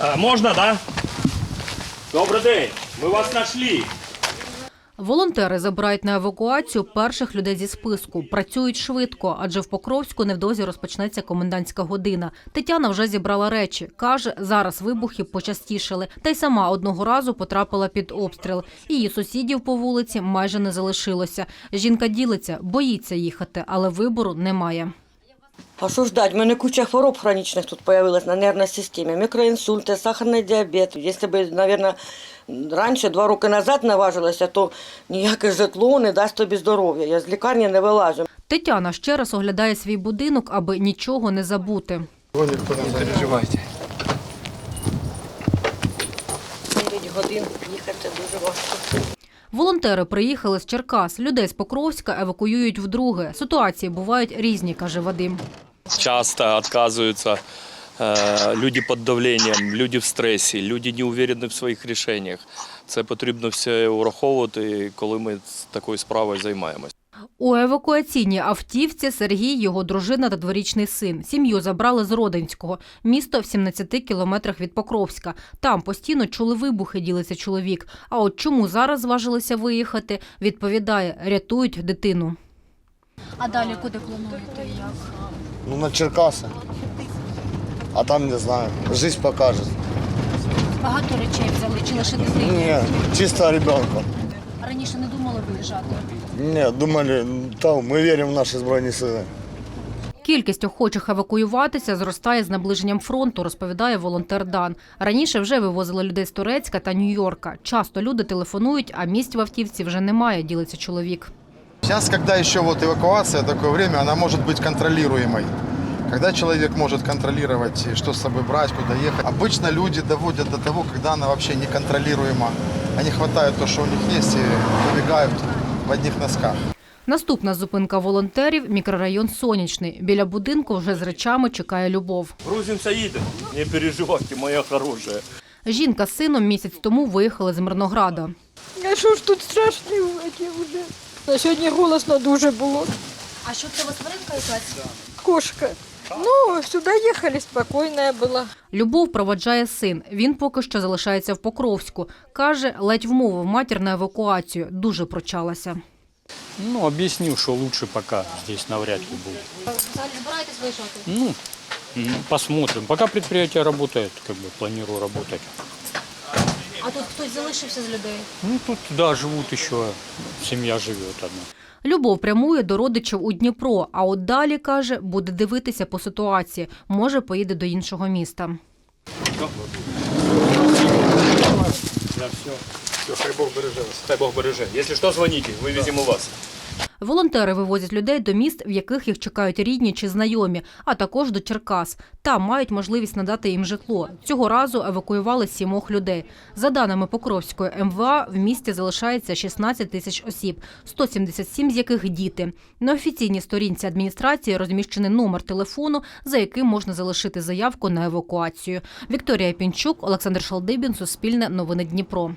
А, можна, да? Добрий день. Ми вас знайшли. Волонтери забирають на евакуацію перших людей зі списку. Працюють швидко, адже в Покровську невдовзі розпочнеться комендантська година. Тетяна вже зібрала речі. Каже, зараз вибухи почастішали. Та й сама одного разу потрапила під обстріл. Її сусідів по вулиці майже не залишилося. Жінка ділиться, боїться їхати, але вибору немає. А що ждать? У мене куча хвороб хронічних тут появилась на нервній системі. Мікроінсульти, сахарний діабет. Якщо б, мабуть, раніше, два роки назад наважилася, то ніяке житло не дасть тобі здоров'я. Я з лікарні не вилазю. Тетяна ще раз оглядає свій будинок, аби нічого не забути. Не переживайте. 9 годин їхати дуже важко. Волонтери приїхали з Черкас. Людей з Покровська евакуюють вдруге. Ситуації бувають різні, каже Вадим. Часто отказываются э, люди під давленням, люди в стресі, люди не уверені в своїх рішеннях. Це потрібно все враховувати, коли ми такою справою займаємося. У евакуаційній автівці Сергій, його дружина та дворічний син. Сім'ю забрали з Родинського. Місто в 17 кілометрах від Покровська. Там постійно чули вибухи, ділиться чоловік. А от чому зараз зважилися виїхати, відповідає, рятують дитину. А далі куди плануєте? Як? Ну, на Черкаси. А там не знаю. Жизнь покаже. Багато речей взяли чи лише дитині? Ні, чисто ребенка Раніше не думали виїжджати. Ні, думали, та, ми віримо в наші Збройні Сили. Кількість охочих евакуюватися зростає з наближенням фронту, розповідає волонтер Дан. Раніше вже вивозили людей з Турецька та Нью-Йорка. Часто люди телефонують, а місць в автівці вже немає, ділиться чоловік. Сейчас, когда еще вот эвакуация, такое время, она может быть контролируемой. Когда человек может контролировать, и что с собой брать, куда ехать. Обычно люди доводят до того, когда она вообще неконтролируема. Они хватают то, что у них есть, и выбегают в одних носках. Наступна зупинка волонтерів – мікрорайон Сонячний. Біля будинку вже з речами чекає Любов. Грузимося, їдемо. Не переживайте, моя хороша. Жінка з сином місяць тому виїхали з Мирнограда. А що ж тут страшне вже? На сьогодні голосно дуже було. А що це вас тваринка якась? Кошка. Ну, сюди їхали, спокійна була. Любов проводжає син. Він поки що залишається в Покровську. Каже, ледь вмовив матір на евакуацію. Дуже прочалася. Ну, объяснил, что лучше пока здесь навряд ли будет. Ну, м, посмотрим. Пока предприятие работает, как бы планирую работать. А тут хтось залишився з людей? Ну, тут, да, живут еще, семья живет одна. Любов прямує до родичів у Дніпро, а от далі, каже, буде дивитися по ситуації. Може, поїде до іншого міста. Хай Бог береже вас. Хай Бог береже. Якщо що, дзвоніть, вивеземо вас. Волонтери вивозять людей до міст, в яких їх чекають рідні чи знайомі, а також до Черкас. Там мають можливість надати їм житло. Цього разу евакуювали сімох людей. За даними Покровської МВА, в місті залишається 16 тисяч осіб, 177 з яких діти. На офіційній сторінці адміністрації розміщений номер телефону, за яким можна залишити заявку на евакуацію. Вікторія Пінчук, Олександр Шалдибін, Суспільне, Новини Дніпро.